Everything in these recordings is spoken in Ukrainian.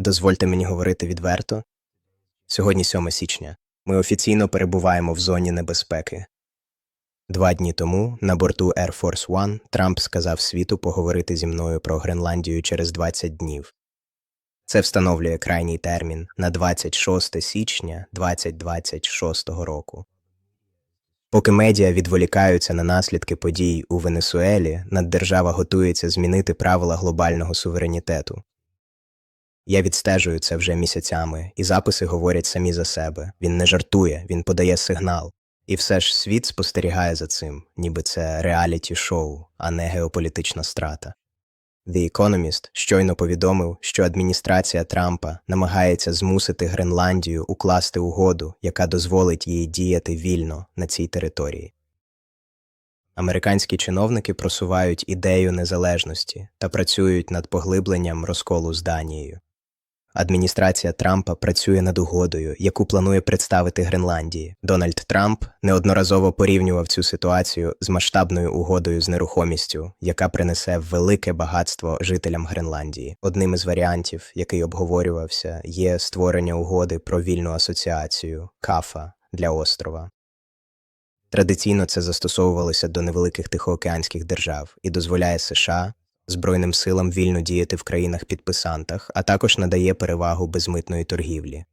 Дозвольте мені говорити відверто. Сьогодні 7 січня. Ми офіційно перебуваємо в зоні небезпеки. Два дні тому на борту Air Force One Трамп сказав світу поговорити зі мною про Гренландію через 20 днів. Це встановлює крайній термін на 26 січня 2026 року. Поки медіа відволікаються на наслідки подій у Венесуелі, наддержава готується змінити правила глобального суверенітету. Я відстежую це вже місяцями, і записи говорять самі за себе. Він не жартує, він подає сигнал. І все ж світ спостерігає за цим, ніби це реаліті-шоу, а не геополітична страта. The Economist щойно повідомив, що адміністрація Трампа намагається змусити Гренландію укласти угоду, яка дозволить їй діяти вільно на цій території. Американські чиновники просувають ідею незалежності та працюють над поглибленням розколу з Данією. Адміністрація Трампа працює над угодою, яку планує представити Гренландії. Дональд Трамп неодноразово порівнював цю ситуацію з масштабною угодою з нерухомістю, яка принесе велике багатство жителям Гренландії. Одним із варіантів, який обговорювався, є створення угоди про вільну асоціацію КАФА для острова. Традиційно це застосовувалося до невеликих тихоокеанських держав і дозволяє США Збройним силам вільно діяти в країнах-підписантах, а також надає перевагу безмитної торгівлі.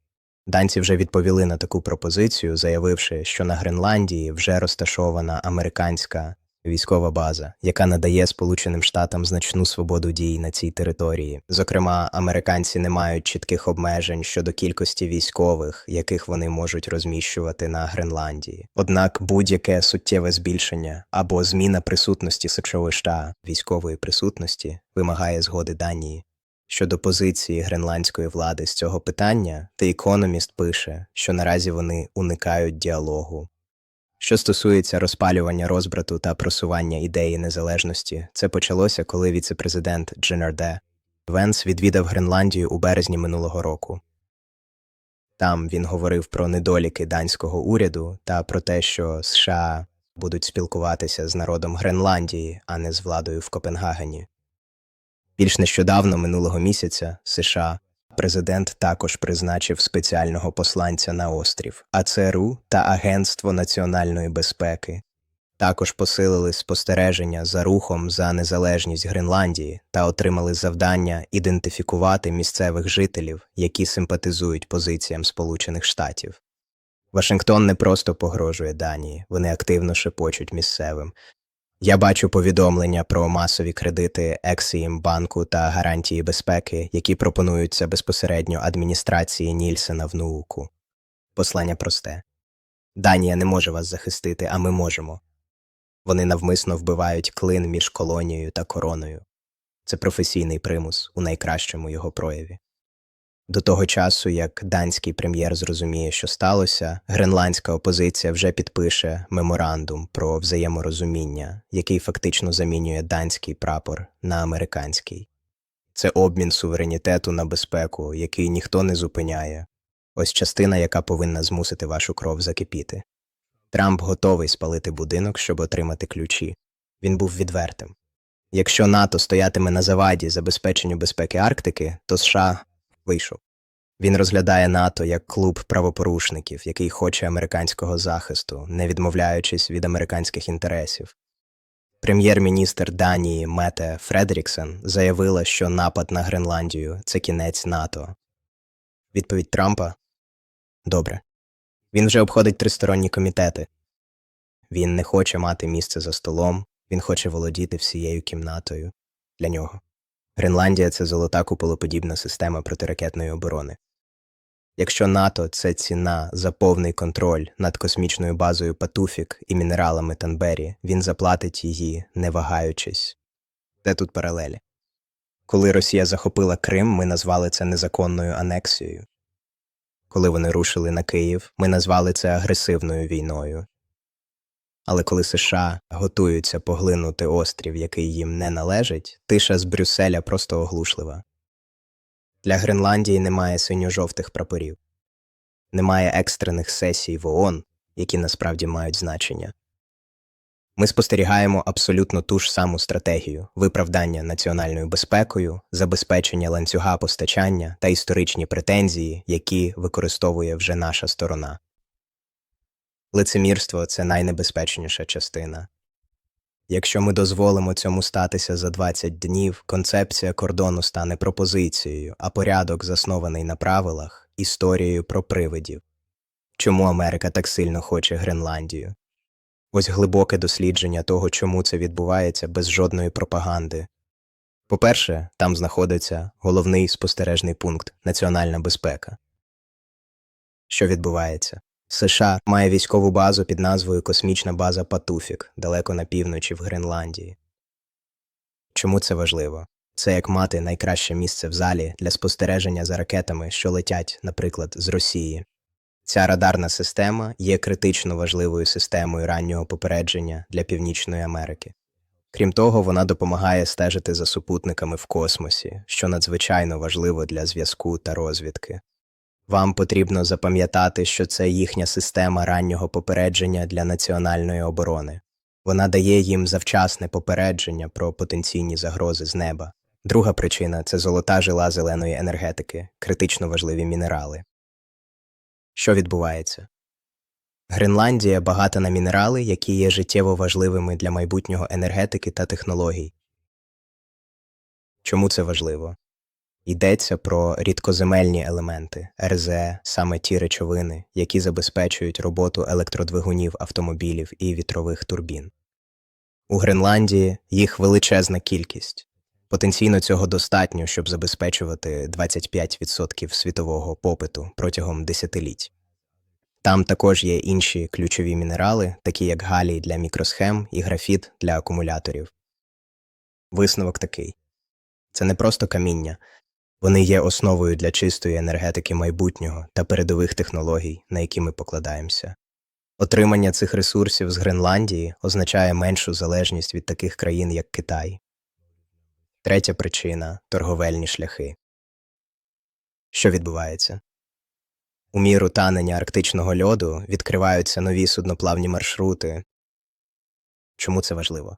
Данці вже відповіли на таку пропозицію, заявивши, що на Гренландії вже розташована американська військова база, яка надає Сполученим Штатам значну свободу дій на цій території. Зокрема, американці не мають чітких обмежень щодо кількості військових, яких вони можуть розміщувати на Гренландії. Однак будь-яке суттєве збільшення або зміна присутності США військової присутності вимагає згоди Данії. Щодо позиції гренландської влади з цього питання, The Economist пише, що наразі вони уникають діалогу що стосується розпалювання розбрату та просування ідеї незалежності, це почалося, коли віцепрезидент Дженарде Венс відвідав Гренландію у березні минулого року. Там він говорив про недоліки данського уряду та про те, що США будуть спілкуватися з народом Гренландії, а не з владою в Копенгагені. Більш нещодавно минулого місяця США президент також призначив спеціального посланця на острів, а ЦРУ та Агентство національної безпеки також посилили спостереження за рухом за незалежність Гренландії та отримали завдання ідентифікувати місцевих жителів, які симпатизують позиціям Сполучених Штатів. Вашингтон не просто погрожує Данії, вони активно шепочуть місцевим, я бачу повідомлення про масові кредити Ексієм банку та гарантії безпеки, які пропонуються безпосередньо адміністрації Нільсена в науку. Послання просте Данія не може вас захистити, а ми можемо. Вони навмисно вбивають клин між колонією та короною. Це професійний примус у найкращому його прояві. До того часу, як данський прем'єр зрозуміє, що сталося, гренландська опозиція вже підпише меморандум про взаєморозуміння, який фактично замінює данський прапор на американський. Це обмін суверенітету на безпеку, який ніхто не зупиняє. Ось частина, яка повинна змусити вашу кров закипіти. Трамп готовий спалити будинок, щоб отримати ключі. Він був відвертим. Якщо НАТО стоятиме на заваді забезпеченню безпеки Арктики, то США вийшов. Він розглядає НАТО як клуб правопорушників, який хоче американського захисту, не відмовляючись від американських інтересів. Прем'єр-міністр Данії Мете Фредеріксен заявила, що напад на Гренландію це кінець НАТО. Відповідь Трампа добре. Він вже обходить тристоронні комітети. Він не хоче мати місце за столом, він хоче володіти всією кімнатою для нього. Гренландія це золота куполоподібна система протиракетної оборони. Якщо НАТО це ціна за повний контроль над космічною базою Патуфік і мінералами Танбері, він заплатить її, не вагаючись. Де тут паралелі? Коли Росія захопила Крим, ми назвали це незаконною анексією. Коли вони рушили на Київ, ми назвали це агресивною війною. Але коли США готуються поглинути острів, який їм не належить, тиша з Брюсселя просто оглушлива. Для Гренландії немає синьо-жовтих прапорів, немає екстрених сесій в ООН, які насправді мають значення. Ми спостерігаємо абсолютно ту ж саму стратегію виправдання національною безпекою, забезпечення ланцюга постачання та історичні претензії, які використовує вже наша сторона. Лицемірство це найнебезпечніша частина. Якщо ми дозволимо цьому статися за 20 днів, концепція кордону стане пропозицією, а порядок, заснований на правилах, історією про привидів. Чому Америка так сильно хоче Гренландію? Ось глибоке дослідження того, чому це відбувається без жодної пропаганди. По-перше, там знаходиться головний спостережний пункт національна безпека. Що відбувається? США має військову базу під назвою Космічна база Патуфік далеко на півночі в Гренландії. Чому це важливо? Це як мати найкраще місце в залі для спостереження за ракетами, що летять, наприклад, з Росії. Ця радарна система є критично важливою системою раннього попередження для Північної Америки. Крім того, вона допомагає стежити за супутниками в космосі, що надзвичайно важливо для зв'язку та розвідки. Вам потрібно запам'ятати, що це їхня система раннього попередження для національної оборони. Вона дає їм завчасне попередження про потенційні загрози з неба. Друга причина це золота жила зеленої енергетики, критично важливі мінерали. Що відбувається? Гренландія багата на мінерали, які є життєво важливими для майбутнього енергетики та технологій. Чому це важливо? Йдеться про рідкоземельні елементи РЗЕ, саме ті речовини, які забезпечують роботу електродвигунів автомобілів і вітрових турбін. У Гренландії їх величезна кількість. Потенційно цього достатньо, щоб забезпечувати 25% світового попиту протягом десятиліть. Там також є інші ключові мінерали, такі як галій для мікросхем і графіт для акумуляторів. Висновок такий це не просто каміння, вони є основою для чистої енергетики майбутнього та передових технологій, на які ми покладаємося. Отримання цих ресурсів з Гренландії означає меншу залежність від таких країн, як Китай. Третя причина торговельні шляхи. Що відбувається? У міру танення арктичного льоду відкриваються нові судноплавні маршрути. Чому це важливо?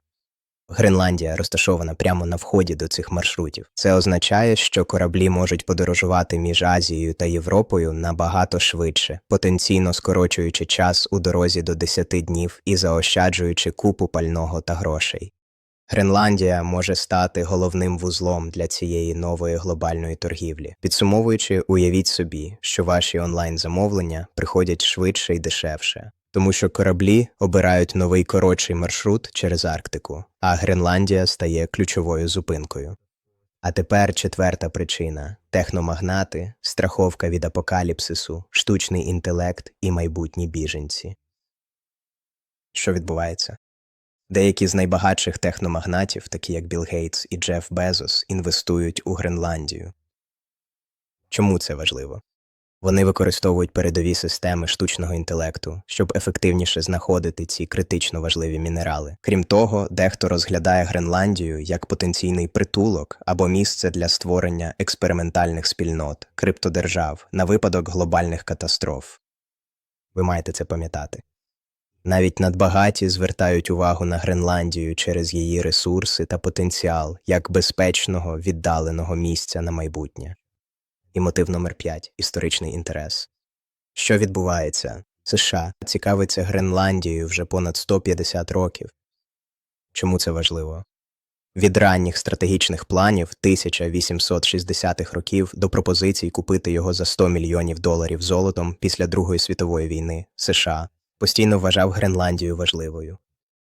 Гренландія розташована прямо на вході до цих маршрутів. Це означає, що кораблі можуть подорожувати між Азією та Європою набагато швидше, потенційно скорочуючи час у дорозі до 10 днів і заощаджуючи купу пального та грошей. Гренландія може стати головним вузлом для цієї нової глобальної торгівлі. Підсумовуючи, уявіть собі, що ваші онлайн-замовлення приходять швидше і дешевше, тому що кораблі обирають новий коротший маршрут через Арктику, а Гренландія стає ключовою зупинкою. А тепер четверта причина техномагнати, страховка від апокаліпсису, штучний інтелект і майбутні біженці. Що відбувається? Деякі з найбагатших техномагнатів, такі як Білл Гейтс і Джеф Безос, інвестують у Гренландію. Чому це важливо? Вони використовують передові системи штучного інтелекту, щоб ефективніше знаходити ці критично важливі мінерали. Крім того, дехто розглядає Гренландію як потенційний притулок або місце для створення експериментальних спільнот, криптодержав на випадок глобальних катастроф. Ви маєте це пам'ятати. Навіть надбагаті звертають увагу на Гренландію через її ресурси та потенціал як безпечного віддаленого місця на майбутнє. І мотив номер 5 історичний інтерес. Що відбувається? США цікавиться Гренландією вже понад 150 років. Чому це важливо? Від ранніх стратегічних планів 1860-х років до пропозицій купити його за 100 мільйонів доларів золотом після Другої світової війни США постійно вважав Гренландію важливою.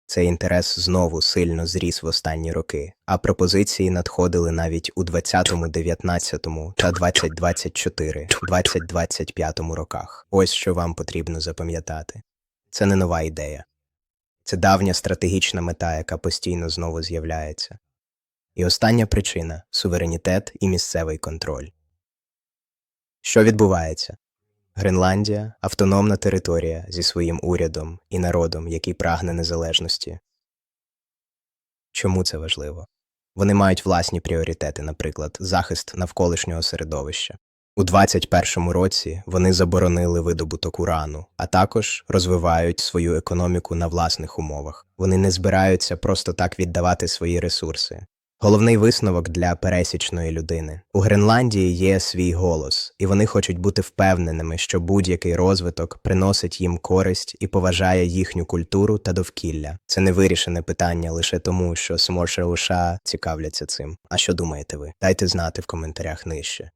Цей інтерес знову сильно зріс в останні роки, а пропозиції надходили навіть у 20-му, 19-му та 2024, 2025 роках. Ось що вам потрібно запам'ятати. Це не нова ідея. Це давня стратегічна мета, яка постійно знову з'являється. І остання причина суверенітет і місцевий контроль. Що відбувається? Гренландія автономна територія зі своїм урядом і народом, який прагне незалежності. Чому це важливо? Вони мають власні пріоритети, наприклад, захист навколишнього середовища. У 21-му році вони заборонили видобуток урану, а також розвивають свою економіку на власних умовах. Вони не збираються просто так віддавати свої ресурси. Головний висновок для пересічної людини у Гренландії є свій голос, і вони хочуть бути впевненими, що будь-який розвиток приносить їм користь і поважає їхню культуру та довкілля. Це не вирішене питання лише тому, що Сморша США цікавляться цим. А що думаєте ви? Дайте знати в коментарях нижче.